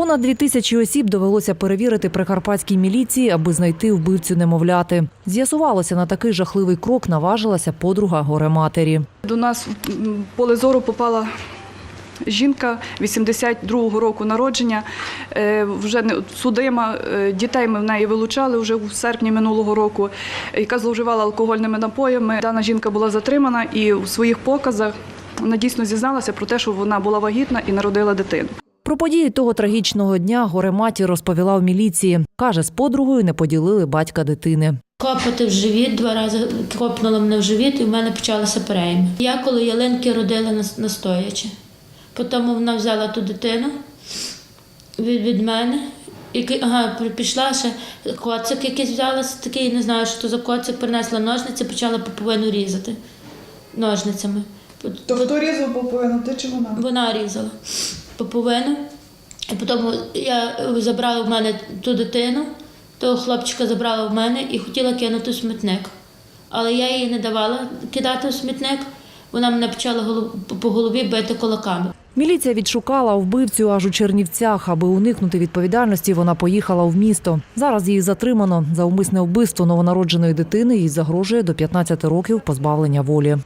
Понад дві тисячі осіб довелося перевірити прикарпатській міліції, аби знайти вбивцю немовляти. З'ясувалося, на такий жахливий крок наважилася подруга горе-матері. До нас в поле зору попала жінка 82-го року народження, е, вже судима. Е, Дітей ми в неї вилучали вже у серпні минулого року, яка зловживала алкогольними напоями. Дана жінка була затримана і у своїх показах вона дійсно зізналася про те, що вона була вагітна і народила дитину. Про події того трагічного дня горе-матір розповіла в міліції. Каже, з подругою не поділили батька дитини. Копати в живіт, два рази копнула мене в живіт, і в мене почалися перейми. Я коло ялинки родила нас- настоячи. Потім вона взяла ту дитину від, від мене. І ага, пішла ще коцик якийсь взяла, такий, не знаю, що то за коцик, принесла ножниці, почала поповину різати ножницями. То хто різав поповину, ти чи вона? Вона різала поповину. І потім я забрала в мене ту дитину, того хлопчика забрала в мене і хотіла кинути в смітник. Але я її не давала кидати в смітник. Вона мене почала по голові бити кулаками. Міліція відшукала вбивцю аж у Чернівцях. Аби уникнути відповідальності, вона поїхала в місто. Зараз її затримано за умисне вбивство новонародженої дитини. Їй загрожує до 15 років позбавлення волі.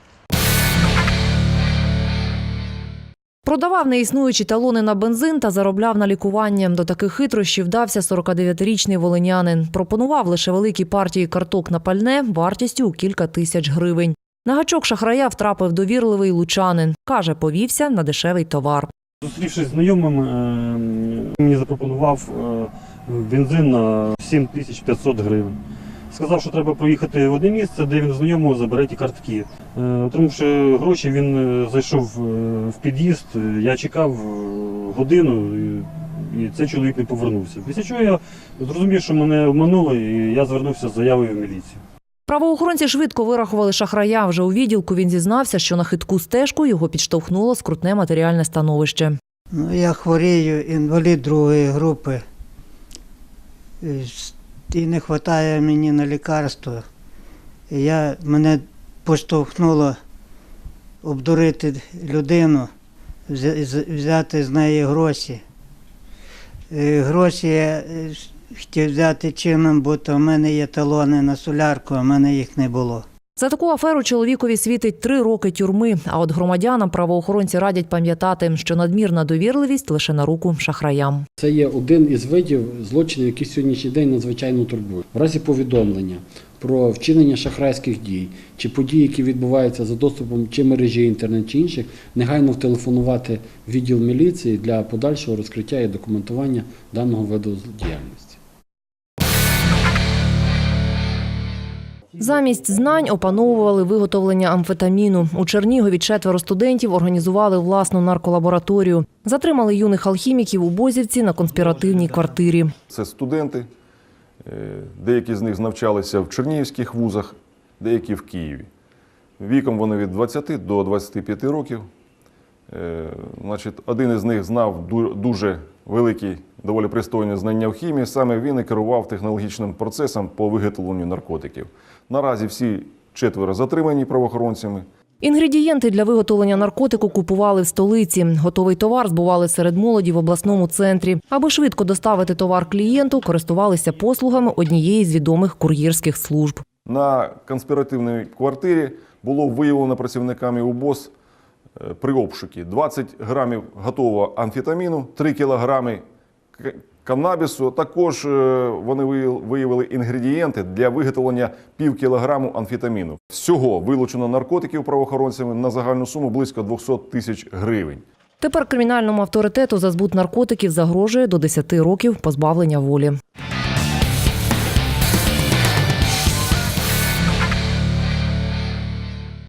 Продавав неіснуючі талони на бензин та заробляв на лікування. До таких хитрощів вдався 49-річний волинянин. Пропонував лише великі партії карток на пальне вартістю у кілька тисяч гривень. На гачок шахрая втрапив довірливий лучанин. Каже, повівся на дешевий товар. Зустрівшись з знайомим, е, мені запропонував е, бензин на 7500 гривень. Сказав, що треба проїхати в одне місце, де він знайомого забере ті картки. Е, Отримавши гроші, він е, зайшов е, в під'їзд. Я чекав годину, і- і цей чоловік не повернувся. Після чого я зрозумів, що мене обманули, і я звернувся з заявою в міліцію. Правоохоронці швидко вирахували шахрая. Вже у відділку він зізнався, що на хитку стежку його підштовхнуло скрутне матеріальне становище. Ну, я хворію, інвалід другої групи. І не вистачає мені на лікарство. Я, мене поштовхнуло обдурити людину, взяти з неї гроші. Е, Гроші я е, хотів взяти чином, бо то в мене є талони на солярку, а в мене їх не було. За таку аферу чоловікові світить три роки тюрми. А от громадянам правоохоронці радять пам'ятати, що надмірна довірливість лише на руку шахраям. Це є один із видів злочинів, які сьогоднішній день надзвичайно турбують. В разі повідомлення про вчинення шахрайських дій чи подій, які відбуваються за доступом чи мережі інтернет, чи інших, негайно втелефонувати в відділ міліції для подальшого розкриття і документування даного виду діяльності. Замість знань опановували виготовлення амфетаміну. У Чернігові четверо студентів організували власну нарколабораторію. Затримали юних алхіміків у Бозівці на конспіративній квартирі. Це студенти. Е, Деякі з них навчалися в чернігівських вузах, деякі в Києві. Віком вони від 20 до 25 років. Е, Значить, один із них знав дуже великі, доволі пристойні знання в хімії. Саме він і керував технологічним процесом по виготовленню наркотиків. Наразі всі четверо затримані правоохоронцями. Інгредієнти для виготовлення наркотику купували в столиці. Готовий товар збували серед молоді в обласному центрі. Аби швидко доставити товар клієнту, користувалися послугами однієї з відомих кур'єрських служб. На конспіративній квартирі було виявлено працівниками УБОС е, при обшукі 20 грамів готового амфетаміну, 3 кілограми канабісу. Також е, вони виявили- інгредієнти для виготовлення пів кілограму амфетаміну. Всього вилучено наркотиків правоохоронцями на загальну суму близько 200 тисяч гривень. Тепер кримінальному авторитету за збут наркотиків загрожує до 10 років позбавлення волі.